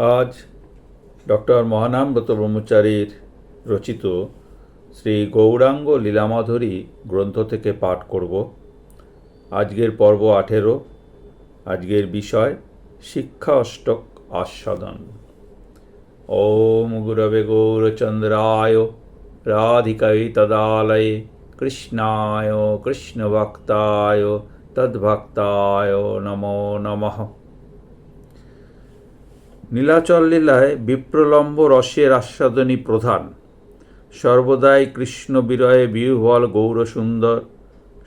আজ ডক্টর মহানামব্রত ব্রহ্মচারীর রচিত শ্রী গৌরাঙ্গ লীলামাধুরী গ্রন্থ থেকে পাঠ করব। আজকের পর্ব আঠেরো। আজকের বিষয় শিক্ষা অষ্টক আস্বাদন। ওম গুরবে গৌরচন্দ্রায় রাধিকায় তদালয়ে, কৃষ্ণায় কৃষ্ণভক্তায় তদ্ভক্তায় নমো নমঃ। নীলাচল লীলায় বিপ্রলম্ব রসের আস্বাদনী প্রধান। সর্বদাই কৃষ্ণ বিরয়ে বিহ্বল গৌরসুন্দর।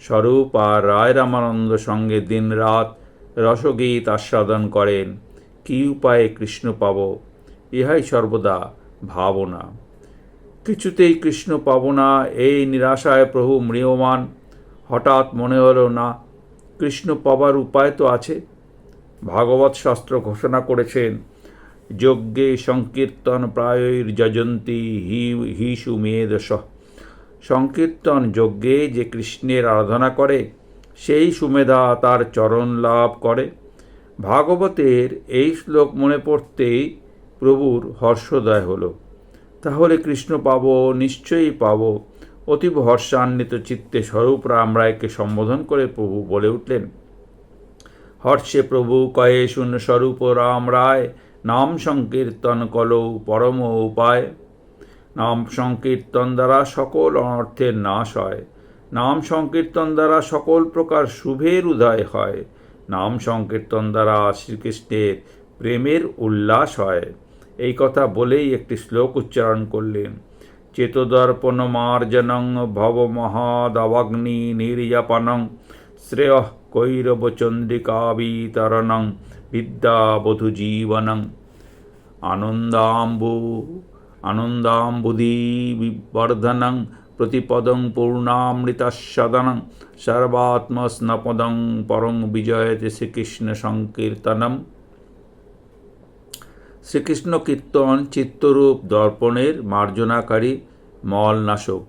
স্বরূপ আর রায় রামানন্দ সঙ্গে দিনরাত রসগীত আস্বাদন করেন। কী উপায়ে কৃষ্ণ পাব? ইহাই সর্বদা ভাবনা। কিছুতেই কৃষ্ণ পাব না, এই নিরাশায় প্রভু ম্রিয়মান। হঠাৎ মনে হলো, না, কৃষ্ণ পাবার উপায় তো আছে। ভাগবত শাস্ত্র ঘোষণা করেছেন যজ্ঞে সংকীর্তন প্রায়ৈর যজন্তী হি হি সুমেধস সংকীর্তন যজ্ঞে যে কৃষ্ণের আরাধনা করে, সেই সুমেধা তার চরণ লাভ করে। ভাগবতের এই শ্লোক মনে পড়তেই প্রভুর হর্ষোদয় হলো। তাহলে কৃষ্ণ পাব, নিশ্চয়ই পাব। অতীব হর্ষান্বিত চিত্তে স্বরূপ রাম রায়কে সম্বোধন করে প্রভু বলে উঠলেন, হর্ষে প্রভু কয়ে শূন্য স্বরূপ রাম রায় নাম সংকীর্তন কলৌ পরম উপায়। নাম সংকীর্তন দ্বারা সকল অনর্থের নাশ হয়। নাম সংকীর্তন দ্বারা সকল প্রকার শুভের উদয় হয়। নাম সংকীর্তন দ্বারা শ্রীকৃষ্ণের প্রেমের উল্লাস হয়। এই কথা বলেই একটি শ্লোক উচ্চারণ করলেন। চেতদর্পণ মার্জনং ভব মহাদবগ্নি নির্যাপনং শ্রেয় কৈরব চন্দ্রিকাবিতরণং বিদ্যাবধূ জীবনং আনন্দাম্বু আনন্দাম্বুধি বিবর্ধনং প্রতিপদং পূর্ণামৃতসদনং সর্বাত্মস্নপদং পরং বিজয়তে শ্রীকৃষ্ণ সংকীর্তনম শ্রীকৃষ্ণ কীর্তন চিত্তরূপ দর্পণের মার্জনাকারী মলনাশক।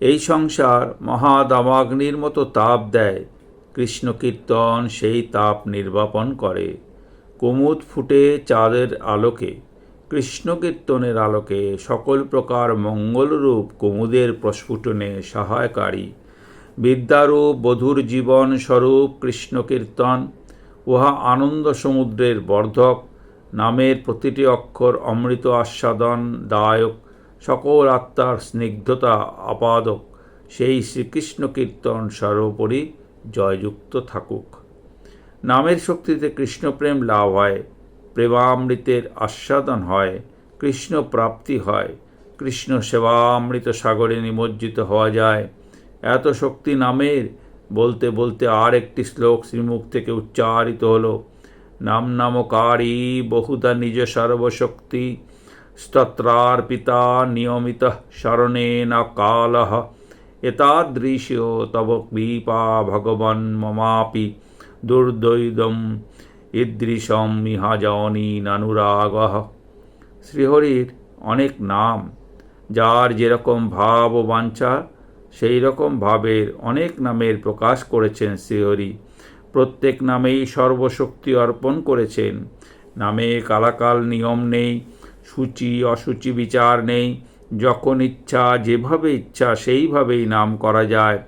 এই সংসার মহাদামাগ্নির মতো তাপ দেয়। কৃষ্ণ কীর্তন সেই তাপ নির্বাপন করে। কুমুদ ফুটে চাঁদের আলোকে কৃষ্ণ কীর্তনের আলোকে সকল প্রকার মঙ্গলরূপ কুমুদের প্রস্ফুটনে সহায়কারী। বিদ্যারূপ বধুর জীবন স্বরূপ কৃষ্ণ কীর্তন উহা আনন্দ সমুদ্রের বর্ধক, নামের প্রতিটি অক্ষর অমৃত আস্বাদন দায়ক, সকল আত্মার স্নিগ্ধতা আপাদক। সেই শ্রীকৃষ্ণ কীর্তন সর্বোপরি জয়যুক্ত থাকুক। নামের শক্তিতে কৃষ্ণপ্রেম লাভ হয়, প্রেমামৃতের আস্বাদন হয় কৃষ্ণ প্রাপ্তি হয় কৃষ্ণ সেবামৃত সাগরে নিমজ্জিত হওয়া যায়। এত শক্তি নামের, বলতে বলতে আর একটি শ্লোক শ্রীমুখ থেকে উচ্চারিত হলো, নাম নামকারী বহুদা নিজ সর্বশক্তি, স্তত্রার্পিতা নিয়মিত শরণেন কাল এতাদৃশ তব কৃপা ভগবন মমাপি। দুর্দৈদম ঈদৃশম ইহাজনী নানুরাগ। শ্রীহরির অনেক নাম, যার যেরকম ভাব ও বাঞ্ছা সেই রকম ভাবের অনেক নামের প্রকাশ করেছেন শ্রীহরি। প্রত্যেক নামেই সর্বশক্তি অর্পণ করেছেন। নামে কালাকাল নিয়ম নেই, সূচি অসুচি বিচার নেই, যখন ইচ্ছা, যেভাবে ইচ্ছা, সেইভাবেই নাম করা যায়।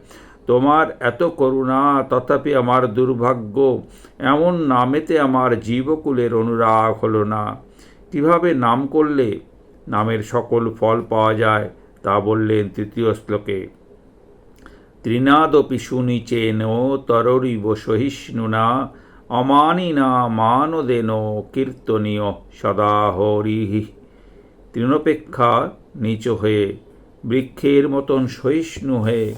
তোমার এত করুণা, তথাপি আমার দুর্ভাগ্য, এমন নামেতে আমার জীবকুলের অনুরাগ হলো না। কীভাবে নাম করলে নামের সকল ফল পাওয়া যায়, তা বললেন তৃতীয় শ্লোকে। ত্রিনাদপি সুনিচেন তররিব সহিষ্ণুনা অমানিনা মানদেন কীর্তনীয় সদা হরিহি। তৃণপেক্ষা নিচ হয়ে বৃক্ষের মতন সহিষ্ণু হয়ে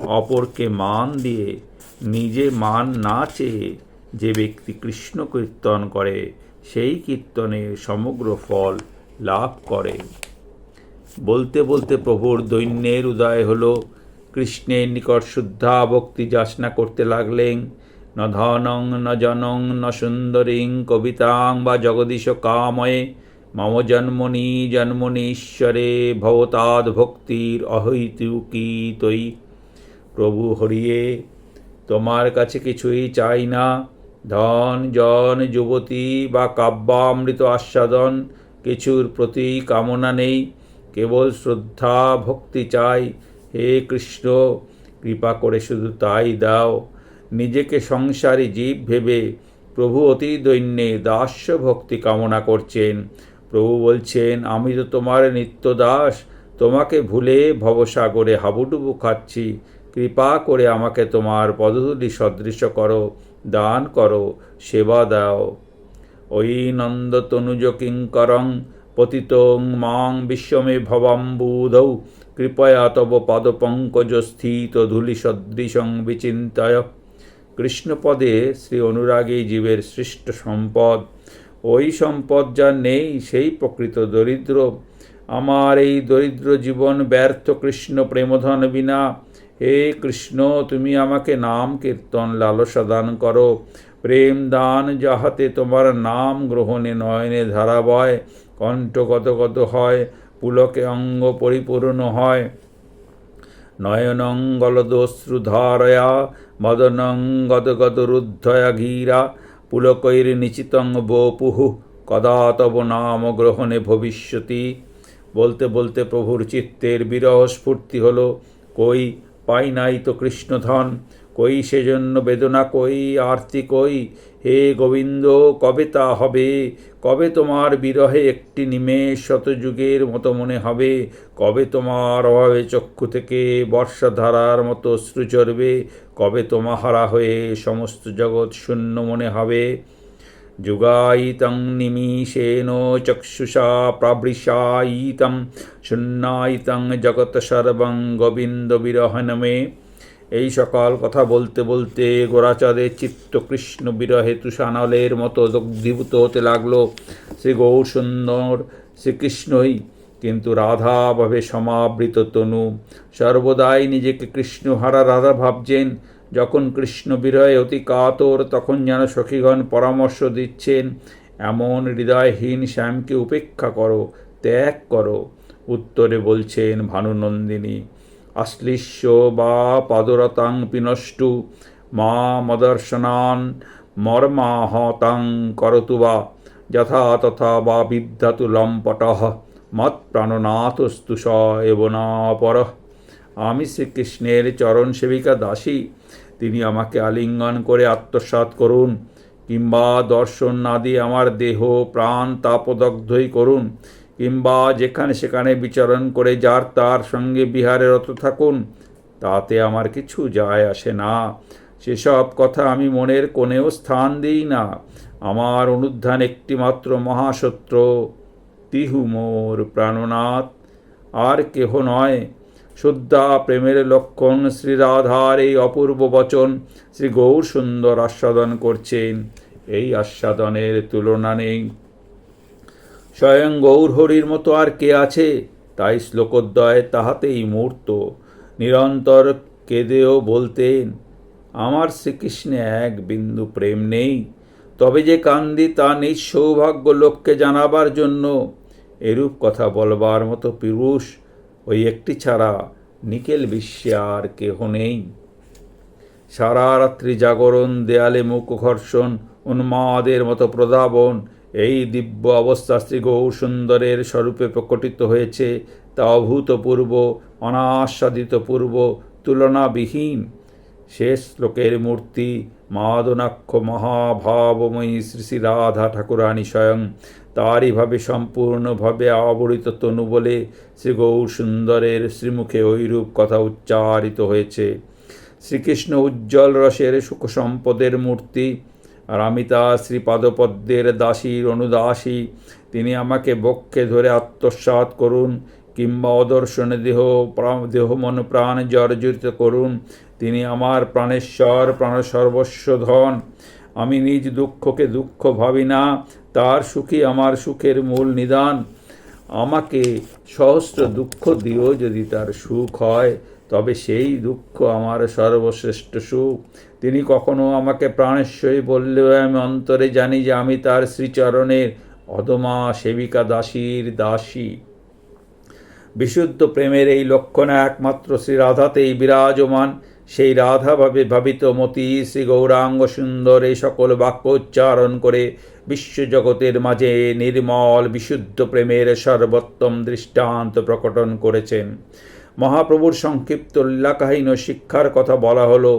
অপরকে মান দিয়ে নিজে মান না চেয়ে যে ব্যক্তি কৃষ্ণ কীর্তন করে, সেই কীর্তনে সমগ্র ফল লাভ করে। বলতে বলতে প্রভুর দৈন্যের উদয় হল। কৃষ্ণের নিকট শুদ্ধা ভক্তি যাচনা করতে লাগলেন। ন ধনং ন জনং ন সুন্দরীং কবিতাং বা জগদীশ কাময়ে মম জন্মনি জন্মনি ঈশ্বরে ভবতাদ ভক্তির অহৈতুকি তৈ প্রভু হরিয়ে তোমার কাছে কিছুই চাই না। ধন, জন, যুবতী বা কাব্যামৃত আস্বাদন, কিছুর প্রতি কামনা নেই। কেবল শ্রদ্ধা, ভক্তি চাই। হে কৃষ্ণ, কৃপা করে শুধু তাই দাও। নিজেকে সংসারী জীব ভেবে প্রভু অতি দৈন্যে দাস্য ভক্তি কামনা করছেন। প্রভু বলছেন, আমি তো তোমার নিত্য দাস তোমাকে ভুলে ভবসাগরে হাবুডুবু খাচ্ছি। কৃপা করে আমাকে তোমার পদধূলি সদৃশ করো, দান করো, সেবা দাও। ওই নন্দ তনুজ কিঙ্করং পতিতং মাং বিশ্বমে ভবাম্বুধৌ। কৃপয়া তব পাদপঙ্কজ স্থিত ধূলি সদৃশং বিচিন্তায়। কৃষ্ণপদে শ্রী অনুরাগী জীবের সৃষ্ট সম্পদ ওই সম্পদ যা নেই, সেই প্রকৃত দরিদ্র। আমার এই দরিদ্র জীবন ব্যর্থ কৃষ্ণ প্রেমধন বিনা। হে কৃষ্ণ, তুমি আমাকে নাম কীর্তন লালসা দান করো। প্রেম দান যাহাতে তোমার নাম গ্রহণে নয়নে ধারা বয় কণ্ঠ গত হয়, পুলকে অঙ্গ পরিপূর্ণ হয়। নয়নং গলদশ্রুধারয়া মদনং গদগদরুদ্ধয়া ঘীরা। পুলকৈর নিচিতং বপুহু কদাতব নাম গ্রহণে ভবিষ্যতি। বলতে বলতে প্রভুর চিত্তের বিরহ স্ফূর্তি হল, কই পাই নাই তো কৃষ্ণধন? কই সেজন্য বেদনা? কই আরতি? কই হে গোবিন্দ, কবে তা হবে? কবে তোমার বিরহে একটি নিমেষ শতযুগের মতো মনে হবে? কবে তোমার অভাবে চক্ষু থেকে বর্ষাধারার মতো অশ্রু চড়বে কবে তোমাহারা হয়ে সমস্ত জগৎ শূন্য মনে হবে? যুগায়িতং নিমিষেন চক্ষুষা প্রাবৃষায়িতং শূন্যায়িতং জগৎ সর্বং গোবিন্দ বিরহনমে এই সকল কথা বলতে বলতে গোরাচাঁদের চিত্ত কৃষ্ণ বিরহে তুষানলের মতো দগ্ধীভূত হতে লাগল। শ্রী গৌর সুন্দর শ্রীকৃষ্ণই কিন্তু রাধাভাবে সমাবৃত তনু। সর্বদাই নিজেকে কৃষ্ণহারা রাধা ভাবছেন। যখন কৃষ্ণ বিরহে অতি কাতর, তখন যেন সখীগণ পরামর্শ দিচ্ছেন, এমন হৃদয়হীন শ্যামকে উপেক্ষা করো, ত্যাগ করো। উত্তরে বলছেন ভানুনন্দিনী। আশ্লিষ্য বা পাদরতাং পিনষ্টু, মা মদর্শনান মর্মাহতাং করতু বা যথা তথা বা বিদ্যাতু লম্পট, মৎ প্রাণনাথস্তু স এব না পর। আমি শ্রীকৃষ্ণের চরণ সেবিকা দাসী, তিনি আমাকে আলিঙ্গন করে আত্মসাৎ করুন, কিংবা দর্শন না দিয়ে আমার দেহ, প্রাণ, তাপদগ্ধই করুন কিংবা যেখানে সেখানে বিচরণ করে যার তার সঙ্গে বিহারে রত থাকুন, তাতে আমার কিছু যায় আসে না। সেসব কথা আমি মনের কোণেও স্থান দিই না। আমার অনুধান একটিমাত্র মহাসত্র, তিহু মোর প্রাণনাথ। আর কেহ নয়। শুদ্ধা প্রেমের লক্ষণ শ্রীরাধার এই অপূর্ব বচন শ্রী গৌর সুন্দর আস্বাদন করছেন। এই আস্বাদনের তুলনা নেই। স্বয়ং গৌরহরির মতো আর কে আছে? তাই শ্লোকোদ্বয় তাহাতেই মূর্ত। নিরন্তর কেঁদেও বলতেন, আমার শ্রীকৃষ্ণে এক বিন্দু প্রেম নেই। তবে যে কান্দি তা নিজ সৌভাগ্য লোককে জানাবার জন্য। এরূপ কথা বলবার মতো পুরুষ ওই একটি ছাড়া নিকেল বিশ্বে আর কেহ নেই। সারা রাত্রি জাগরণ, দেয়ালে মুখ ঘর্ষণ, উন্মাদের মতো প্রধাবন এই দিব্য অবস্থা শ্রী সুন্দরের স্বরূপে প্রকটিত হয়েছে তা অভূতপূর্ব, অনাস্বাদিত পূর্ব, তুলনাবিহীন। শেষ শ্লোকের মূর্তি মাদনাক্ষ মহাভাবময়ী শ্রী শ্রী রাধা ঠাকুরানী স্বয়ং তারইভাবে সম্পূর্ণভাবে আবরিত তনু বলে শ্রী সুন্দরের শ্রীমুখে ঐরূপ কথা উচ্চারিত হয়েছে। শ্রীকৃষ্ণ উজ্জ্বল রসের সুখ সম্পদের মূর্তি তার শ্রীপাদপদ্মের দাসীর অনুদাসী তিনি আমাকে বক্ষে ধরে আত্মসাৎ করুন, কিংবা অদর্শনে দেহ দেহ মন প্রাণ জর্জরিত করুন। তিনি আমার প্রাণেশ্বর প্রাণ সর্বস্ব ধন। আমি নিজ দুঃখকে দুঃখ ভাবি না, তার সুখী আমার সুখের মূল নিদান। আমাকে সহস্র দুঃখ দিও যদি তার সুখ হয়, তবে সেই দুঃখ আমার সর্বশ্রেষ্ঠ সুখ। তিনি কখনো আমাকে প্রাণেশ্বরী বললেও আমি অন্তরে জানি যে আমি তার শ্রীচরণের অদমা সেবিকা দাসীর দাসী। বিশুদ্ধ প্রেমের এই লক্ষণ একমাত্র শ্রী রাধাতেই বিরাজমান। সেই রাধাভাবে ভাবিত মতি শ্রী গৌরাঙ্গ সুন্দর এই সকল বাক্য উচ্চারণ করে বিশ্বজগতের মাঝে নির্মল বিশুদ্ধ প্রেমের সর্বোত্তম দৃষ্টান্ত প্রকটন করেছেন। মহাপ্রভুর সংক্ষিপ্ত লীলাকাহীন শিক্ষার কথা বলা হলো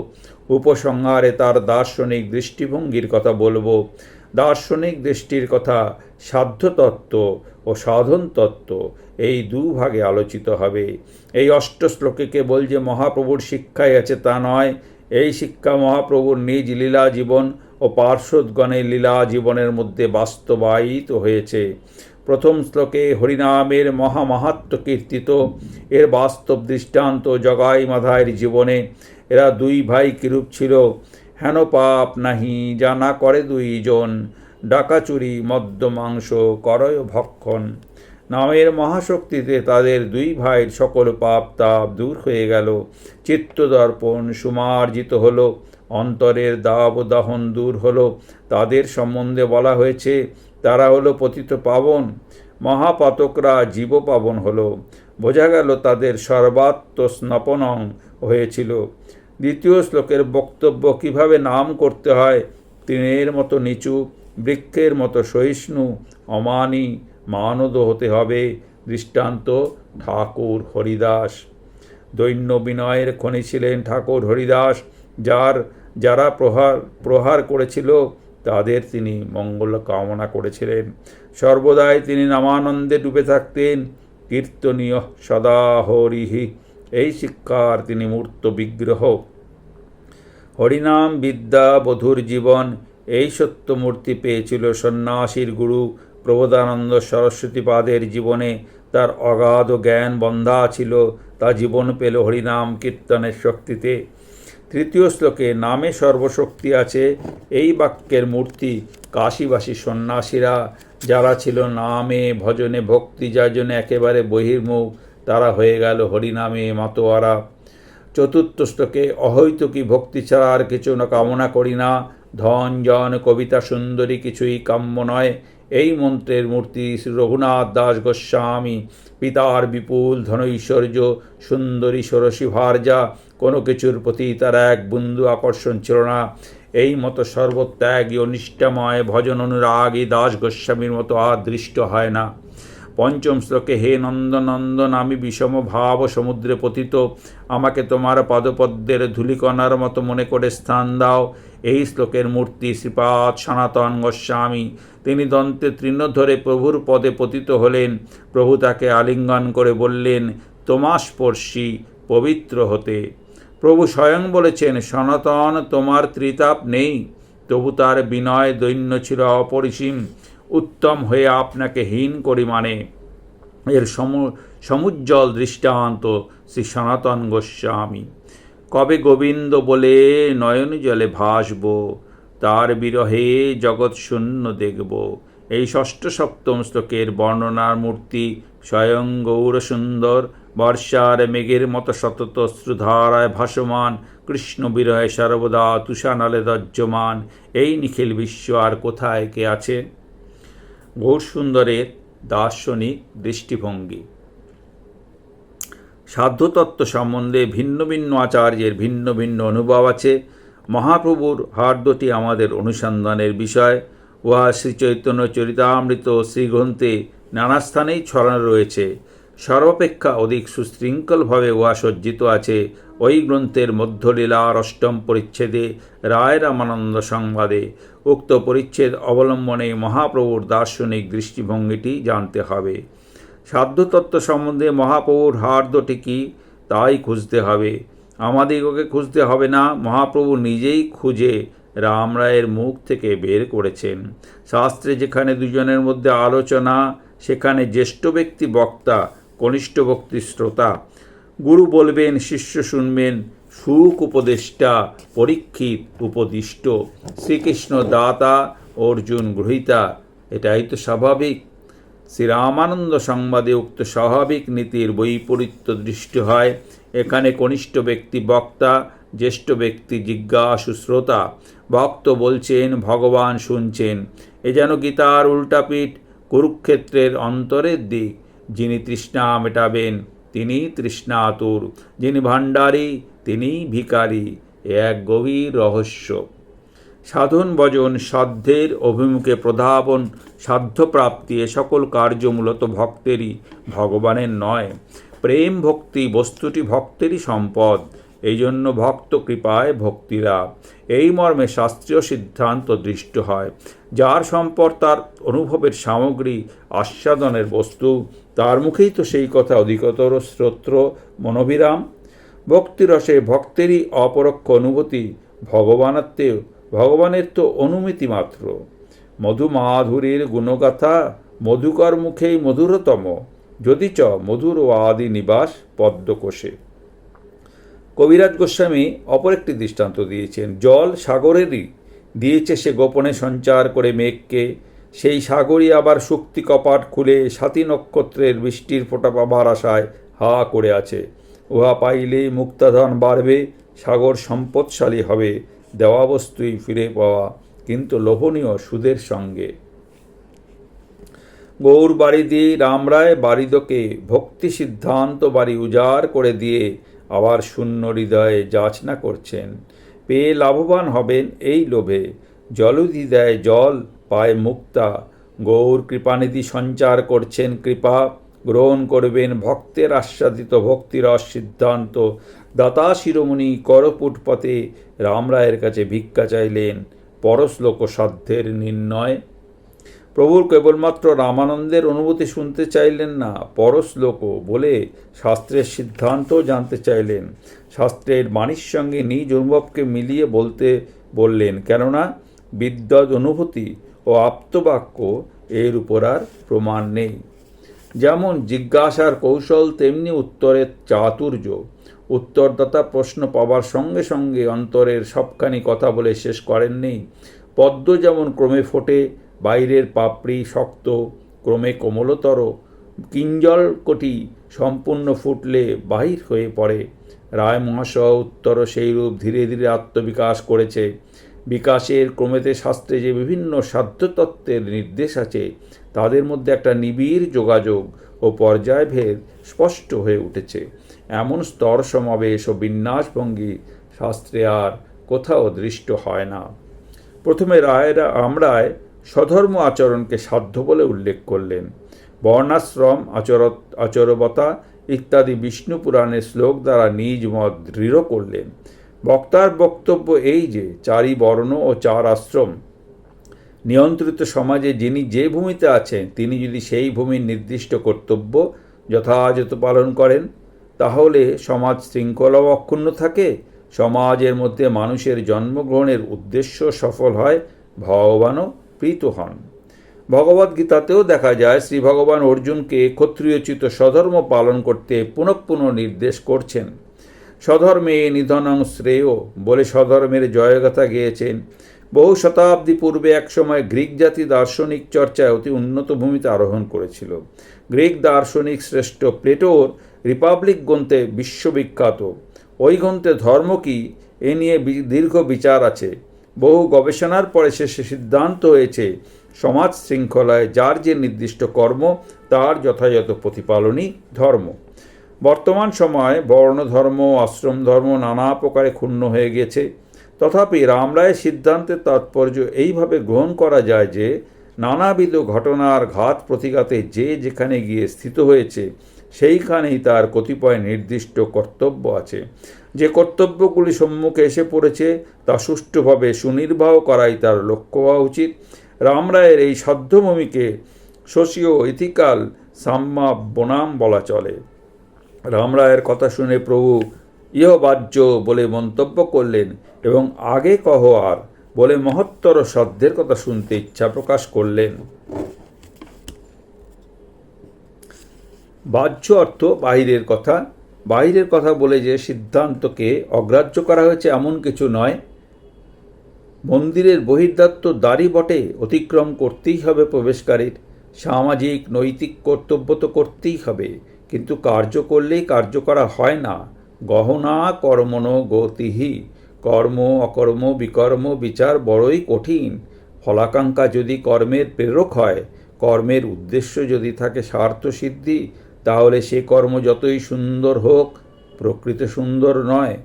উপসংহারে তার দার্শনিক দৃষ্টিভঙ্গির কথা বলব। দার্শনিক দৃষ্টির কথা সাধ্যতত্ত্ব ও সাধন তত্ত্ব এই দুভাগে আলোচিত হবে। এই অষ্ট শ্লোকে কেবল যে মহাপ্রভুর শিক্ষাই আছে তা নয়, এই শিক্ষা মহাপ্রভুর নিজ লীলা জীবন ও পার্শ্বদগণের লীলা জীবনের মধ্যে বাস্তবায়িত হয়েছে। প্রথম শ্লোকে হরিনামের মহামাহাত্ম কীর্তিত, এর বাস্তব দৃষ্টান্ত জগাই মাধায়ের জীবনে এরা দুই ভাই কিরূপ ছিল? হেন পাপ নাহি, যা না করে দুইজন। ডাকাচুরি মদ্য মাংস, করয় ভক্ষণ। নামের মহাশক্তিতে তাদের দুই ভাইয়ের সকল পাপ তাপ দূর হয়ে গেল। চিত্তদর্পণ সুমার্জিত হলো। অন্তরের দাব দাহন দূর হলো। তাদের সম্বন্ধে বলা হয়েছে, তারা হলো পতিত পাবন। মহাপাতকরা জীব পাবন হলো। বোঝা গেল তাদের সর্বাত্ম স্নপনং হয়েছিল। দ্বিতীয় শ্লোকের বক্তব্য কীভাবে নাম করতে হয়? তৃণের মতো নিচু, বৃক্ষের মতো সহিষ্ণু, অমানি, মানদ হতে হবে, দৃষ্টান্ত ঠাকুর হরিদাস। দৈন্য বিনয়ের খনি ছিলেন ঠাকুর হরিদাস, যার, যারা প্রহার প্রহার করেছিল, তাদের তিনি মঙ্গল কামনা করেছিলেন। সর্বদাই তিনি নামানন্দে ডুবে থাকতেন। কীর্তনীয় সদা হরিহি। এই শিক্ষার তিনি মূর্ত বিগ্রহ। হরিনাম বিদ্যা বধুর জীবন, এই সত্যমূর্তি পেয়েছিল সন্ন্যাসীর গুরু প্রবোধানন্দ সরস্বতীপাদের জীবনে। তার অগাধ জ্ঞান বন্ধা ছিল, তা জীবন পেল হরিনাম কীর্তনের শক্তিতে। তৃতীয় শ্লোকে, নামে সর্বশক্তি আছে, এই বাক্যের মূর্তি কাশীবাসী সন্ন্যাসীরা। যারা ছিল নামে, ভজনে ভক্তি, যার জন্য একেবারে বহির্মুখ তারা হয়ে গেল হরিনামে মাতোয়ারা। চতুর্থ শ্লোকে অহৈতুকী ভক্তি ছাড়া আর কিছু না কামনা করি না। ধন, জন, কবিতা, সুন্দরী কিছুই কাম্য নয়। এই মন্ত্রের মূর্তি শ্রী রঘুনাথ দাস গোস্বামী। পিতার বিপুল ধনৈশ্বর্য, সুন্দরী ষোড়শী ভার্যা। কোনো কিছুর প্রতি তার এক বিন্দু আকর্ষণ ছিল না। এই মতো সর্বত্যাগী ও নিষ্ঠাময় ভজন অনুরাগী দাস গোস্বামীর মতো আর দৃষ্ট হয় না। পঞ্চম শ্লোকে, হে নন্দনন্দন, আমি বিষম ভাব সমুদ্রে পতিত। আমাকে তোমার পদপদ্মের ধুলিকণার মতো মনে করে স্থান দাও। এই শ্লোকের মূর্তি শ্রীপাদ সনাতন গোস্বামী। তিনি দন্তে তৃণ ধরে প্রভুর পদে পতিত হলেন। প্রভু তাকে আলিঙ্গন করে বললেন, তোমাস্পর্শী পবিত্র হতে। প্রভু স্বয়ং বলেছেন, সনাতন তোমার ত্রিতাপ নেই। তবু তার বিনয় দৈন্য ছিল অপরিসীম। উত্তম হয়ে আপনাকে হীন করি মানে এর সম, সমুজ্জ্বল দৃষ্টান্ত শ্রী সনাতন গোস্বামী। কবে গোবিন্দ বলে নয়ন জলে ভাসব, তার বিরহে জগৎ শূন্য দেখব। এই ষষ্ঠ সপ্তম শ্লোকের বর্ণনার মূর্তি স্বয়ং গৌর সুন্দর, বর্ষার মেঘের মতো সতত শ্রুধারায় ভাসমান, কৃষ্ণ বিরহে সর্বদা তুষানালে দজ্জমান এই নিখিল বিশ্ব আর কোথায় কে আছে? গৌরসুন্দরের দার্শনিক দৃষ্টিভঙ্গি। সাধ্যতত্ত্ব সম্বন্ধে ভিন্ন ভিন্ন আচার্যের ভিন্ন ভিন্ন অনুভব আছে। মহাপ্রভুর হার্দটি আমাদের অনুসন্ধানের বিষয়। উহা শ্রীচৈতন্য চরিতামৃত শ্রীগ্রন্থে নানা স্থানেই ছড়ানো রয়েছে। সর্বাপেক্ষা অধিক সুশৃঙ্খলভাবে উহা সজ্জিত আছে ওই গ্রন্থের মধ্যলীলার অষ্টম পরিচ্ছেদে রায় রামানন্দ সংবাদে উক্ত পরিচ্ছেদ অবলম্বনে মহাপ্রভুর দার্শনিক দৃষ্টিভঙ্গিটি জানতে হবে। সাধ্যতত্ত্ব সম্বন্ধে মহাপ্রভুর হার্দটি কি? তাই খুঁজতে হবে। আমাদিগকে খুঁজতে হবে না, মহাপ্রভু নিজেই খুঁজে রাম রায়ের মুখ থেকে বের করেছেন। শাস্ত্রে যেখানে দুজনের মধ্যে আলোচনা, সেখানে জ্যেষ্ঠ ব্যক্তি বক্তা, কনিষ্ঠ ব্যক্তি শ্রোতা গুরু বলবেন, শিষ্য শুনবেন, সুখ উপদেষ্টা, পরীক্ষিত উপদিষ্ট, শ্রীকৃষ্ণ দাতা, অর্জুন গ্রহিতা। এটাই তো স্বাভাবিক। শ্রীরামানন্দ সংবাদে উক্ত স্বাভাবিক নীতির বৈপরীত্য দৃষ্টি হয়। এখানে কনিষ্ঠ ব্যক্তি বক্তা, জ্যেষ্ঠ ব্যক্তি জিজ্ঞাসু শ্রোতা। ভক্ত বলছেন, ভগবান শুনছেন। এ যেন গীতার উল্টাপিঠ কুরুক্ষেত্রের অন্তরের দিক, যিনি তৃষ্ণা মেটাবেন। তিনি তৃষ্ণাতুর, যিনি ভাণ্ডারী, তিনিই ভিকারী এক গভীর রহস্য। সাধন ভজন, সাধ্যের অভিমুখে প্রধাবন, সাধ্যপ্রাপ্তি এ সকল কার্য মূলত ভক্তেরই, ভগবানের নয়। প্রেম ভক্তি বস্তুটি ভক্তেরই সম্পদ এই জন্য ভক্ত কৃপায় ভক্তিরা। এই মর্মে শাস্ত্রীয় সিদ্ধান্ত দৃষ্ট হয়। যার সম্পদ তার অনুভবের সামগ্রী, আস্বাদনের বস্তু, তার মুখেই তো সেই কথা অধিকতর শ্রোত্র মনোবিরাম। ভক্তিরসে ভক্তেরই অপরোক্ষ অনুভূতি ভগবানাত্মেও ভগবানের তো অনুমিতি মাত্র। মধু মাধুরীর গুণগাথা, মধুকর মুখেই মধুরতম, যদি চ মধুর ও আদি নিবাস পদ্মকোষে। কবিরাজ গোস্বামী অপর একটি দৃষ্টান্ত দিয়েছেন, জল সাগরেরই দিয়েছে সে গোপনে সঞ্চার করে মেঘকে। সেই সাগরই আবার শক্তি কপাট খুলে সাতী নক্ষত্রের বৃষ্টির ফোঁটা পাবার আশায় হা করে আছে। উহা পাইলেই মুক্তাধন বাড়বে, সাগর সম্পদশালী হবে দেওয়া বস্তুই ফিরে পাওয়া, কিন্তু লোভনীয় সুদের সঙ্গে। গৌর বাড়ি দিয়ে রামরায় বারিদকে ভক্তি সিদ্ধান্ত বাড়ি উজাড় করে দিয়ে আবার শূন্য হৃদয়ে যাচনা করছেন। পেয়ে লাভবান হবেন এই লোভে। জলদি দেয় জল পায় মুক্তা। গৌর কৃপানিধি সঞ্চার করছেন কৃপা। গ্রহণ করবেন ভক্তের আস্বাদিত ভক্তিরস সিদ্ধান্ত। দাতা শিরোমণি করপুট পথে রামরায়ের কাছে ভিক্ষা চাইলেন। পরশ্লোক সাধ্যের নির্ণয়। প্রভুর কেবলমাত্র রামানন্দের অনুভূতি শুনতে চাইলেন না, পরশ্লোকও বলে শাস্ত্রের সিদ্ধান্ত জানতে চাইলেন। শাস্ত্রের বাণীর সঙ্গে নিজ অনুভবকে মিলিয়ে বলতে বললেন, কেননা বিদ্যৎ অনুভূতি ও আপ্তবাক্য এর উপর আর প্রমাণ নেই। যেমন জিজ্ঞাসার কৌশল, তেমনি উত্তরের চাতুর্য। উত্তরদাতা প্রশ্ন পাবার সঙ্গে সঙ্গে অন্তরের সবখানি কথা বলে শেষ করেননি। পদ্ম যেমন ক্রমে ফোটে, বাইরের পাপড়ি শক্ত, ক্রমে কোমলতর। কিঞ্জল কোটি সম্পূর্ণ ফুটলে বাহির হয়ে পড়ে। রায় মহাশয় উত্তর সেইরূপ ধীরে ধীরে আত্মবিকাশ করেছে। বিকাশের ক্রমেতে শাস্ত্রে যে বিভিন্ন সাধ্যতত্ত্বের নির্দেশ আছে, তাদের মধ্যে একটা নিবিড় যোগাযোগ ও পর্যায়ভেদ স্পষ্ট হয়ে উঠেছে। এমন স্তর সমাবেশ ও বিন্যাসভঙ্গি শাস্ত্রে আর কোথাও দৃষ্ট হয় না। প্রথমে রায়রা আমরায় স্বধর্ম আচরণকে সাধ্য বলে উল্লেখ করলেন। বর্ণাশ্রম আচর আচরবতা ইত্যাদি বিষ্ণু পুরাণের শ্লোক দ্বারা নিজ মত দৃঢ় করলেন। বক্তার বক্তব্য এই যে, চারি বর্ণ ও চার আশ্রম। নিয়ন্ত্রিত সমাজে যিনি যে ভূমিতে আছেন, তিনি যদি সেই ভূমির নির্দিষ্ট কর্তব্য যথাযথ পালন করেন, তাহলে সমাজ শৃঙ্খলাও অক্ষুণ্ণ থাকে। সমাজের মধ্যে মানুষের জন্মগ্রহণের উদ্দেশ্য সফল হয়, ভগবানও প্রীত হন। ভগবদ্গীতাতেও দেখা যায়, শ্রী ভগবান অর্জুনকে ক্ষত্রিয়োচিত স্বধর্ম পালন করতে পুনঃ পুনঃ নির্দেশ করছেন। স্বধর্মে নিধনং শ্রেয় বলে স্বধর্মের জয়গাথা গেয়েছেন। বহু শতাব্দী পূর্বে একসময় গ্রিক জাতি দার্শনিক চর্চায় অতি উন্নত ভূমিতে আরোহণ করেছিল। গ্রিক দার্শনিক শ্রেষ্ঠ প্লেটোর রিপাবলিক গ্রন্থে বিশ্ববিখ্যাত। ওই গ্রন্থে ধর্ম কি এ নিয়ে দীর্ঘ বিচার আছে। বহু গবেষণার পরে শেষে সিদ্ধান্ত হয়েছে সমাজ শৃঙ্খলায় যার যে নির্দিষ্ট কর্ম, তার যথাযথ প্রতিপালনই ধর্ম। বর্তমান সময়ে বর্ণ ধর্ম আশ্রম ধর্ম নানা প্রকারে ক্ষুণ্ণ হয়ে গেছে। তথাপি রামরায়ের সিদ্ধান্তের তাৎপর্য এইভাবে গ্রহণ করা যায় যে, নানাবিধ ঘটনার ঘাত প্রতিঘাতে যে যেখানে গিয়ে স্থিত হয়েছে, সেইখানেই তার কতিপয় নির্দিষ্ট কর্তব্য আছে। যে কর্তব্যগুলি সম্মুখে এসে পড়েছে, তা সুষ্ঠুভাবে সুনির্বাহ করাই তার লক্ষ্য হওয়া উচিত। রামরায়ের এই সাধ্যভূমিকে সোশিও ইথিক্যাল সাম্মা বনাম বলা চলে। রামরায়ের কথা শুনে প্রভু ইহ বাহ্য বলে মন্তব্য করলেন এবং আগে কহ আর বলে মহত্তর শ্রদ্ধের কথা শুনতে ইচ্ছা প্রকাশ করলেন। বাহ্য অর্থ বাহিরের কথা। বাহিরের কথা বলে যে সিদ্ধান্তকে অগ্রাহ্য করা হয়েছে এমন কিছু নয়। মন্দিরের বহির্দাত্ত দাড়ি বটে অতিক্রম করতেই হবে প্রবেশকারীর। সামাজিক, নৈতিক কর্তব্য তো করতেই হবে, কিন্তু কার্য করলেই কার্য করা হয় না। গহনা, কর্মণ, গতিহি, কর্ম, অকর্ম, বিকর্ম, বিচার বড়ই কঠিন। ফলাকাঙ্ক্ষা যদি কর্মের প্রেরক হয়, কর্মের উদ্দেশ্য যদি থাকে স্বার্থ সিদ্ধি, তাহলে সে কর্ম যতই সুন্দর হোক, প্রকৃত সুন্দর নয়।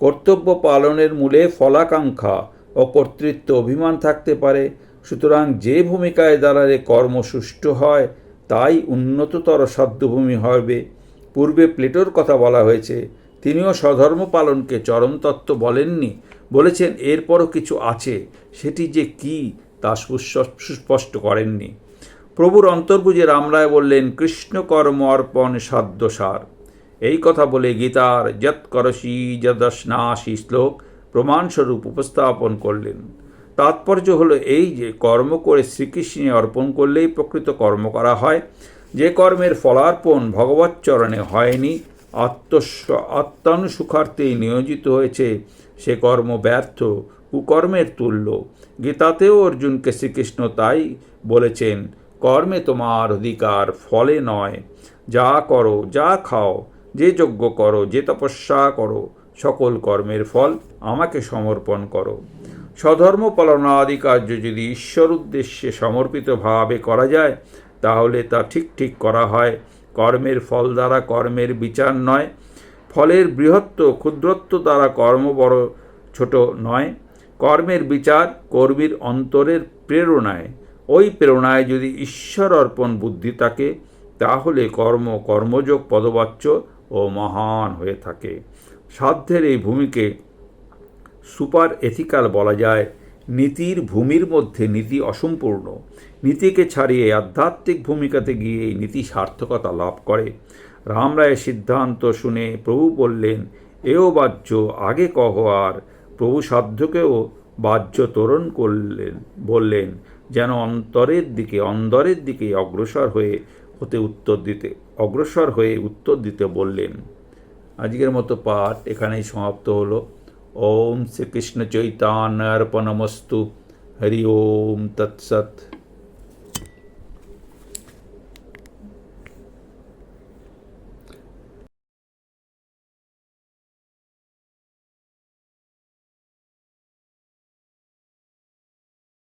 কর্তব্য পালনের মূলে ফলাকাঙ্ক্ষা ও কর্তৃত্ব অভিমান থাকতে পারে। সুতরাং যে ভূমিকায় দাঁড়ালে কর্ম সুষ্ঠু হয়, তাই উন্নততর সাধ্যভূমি হবে। পূর্বে প্লেটোর কথা বলা হয়েছে, তিনিও স্বধর্ম পালনকে চরমতত্ত্ব বলেননি। বলেছেন, এরপরও কিছু আছে, সেটি যে কি, তা সুস্পষ্ট করেননি। প্রভুর অন্তর্বুজে রামরায় বললেন, কৃষ্ণ কর্ম অর্পণ সাধ্যসার। এই কথা বলে গীতার যৎ যদস্নাসি শ্লোক প্রমাণস্বরূপ উপস্থাপন করলেন। তাৎপর্য হলো এই যে, কর্ম করে শ্রীকৃষ্ণে অর্পণ করলেই প্রকৃত কর্ম করা হয়। যে কর্মের ফলার্পণ ভগবত চরণে হয়নি, আত্মস্ব আত্মানুসুখার্থেই নিয়োজিত হয়েছে, সে কর্ম ব্যর্থ, কুকর্মের তুল্য। গীতাতেও অর্জুনকে শ্রীকৃষ্ণ তাই বলেছেন, কর্মে তোমার অধিকার ফলে নয়। যা করো, যা খাও, যে যজ্ঞ করো, যে তপস্যা করো সকল কর্মের ফল আমাকে সমর্পণ করো। স্বধর্ম পালনাদি কার্য যদি ঈশ্বর উদ্দেশ্যে সমর্পিতভাবে করা যায়, তাহলে তা ঠিক ঠিক করা হয়। কর্মের ফল দ্বারা কর্মের বিচার নয়, ফলের বৃহত্ব ক্ষুদ্রত্ব দ্বারা কর্ম বড় ছোট নয়। কর্মের বিচার কর্মীর অন্তরের প্রেরণায়। ওই প্রেরণায় যদি ঈশ্বর অর্পণ বুদ্ধি থাকে, তাহলে কর্ম কর্মযোগ পদবাচ্য ও মহান হয়ে থাকে। সাধ্যের এই ভূমিকে সুপার এথিক্যাল বলা যায়। নীতির ভূমির মধ্যে নীতি অসম্পূর্ণ। নীতিকে ছাড়িয়ে আধ্যাত্মিক ভূমিকাতে গিয়ে এই নীতি সার্থকতা লাভ করে। রামরায়ের সিদ্ধান্ত শুনে প্রভু বললেন, এও বাহ্য, আগে কহ আর। প্রভু সাধ্যকেও বাহ্য তোরণ করলেন, বললেন, যেন অন্তরের দিকে, অন্দরের দিকে অগ্রসর হয়ে হতে উত্তর দিতে, অগ্রসর হয়ে উত্তর দিতে বললেন। আজকের মতো পাঠ এখানেই সমাপ্ত হলো। ওম শ্রীকৃষ্ণ চৈতান্যর্পণমস্তু। হরি ওম তৎসৎ।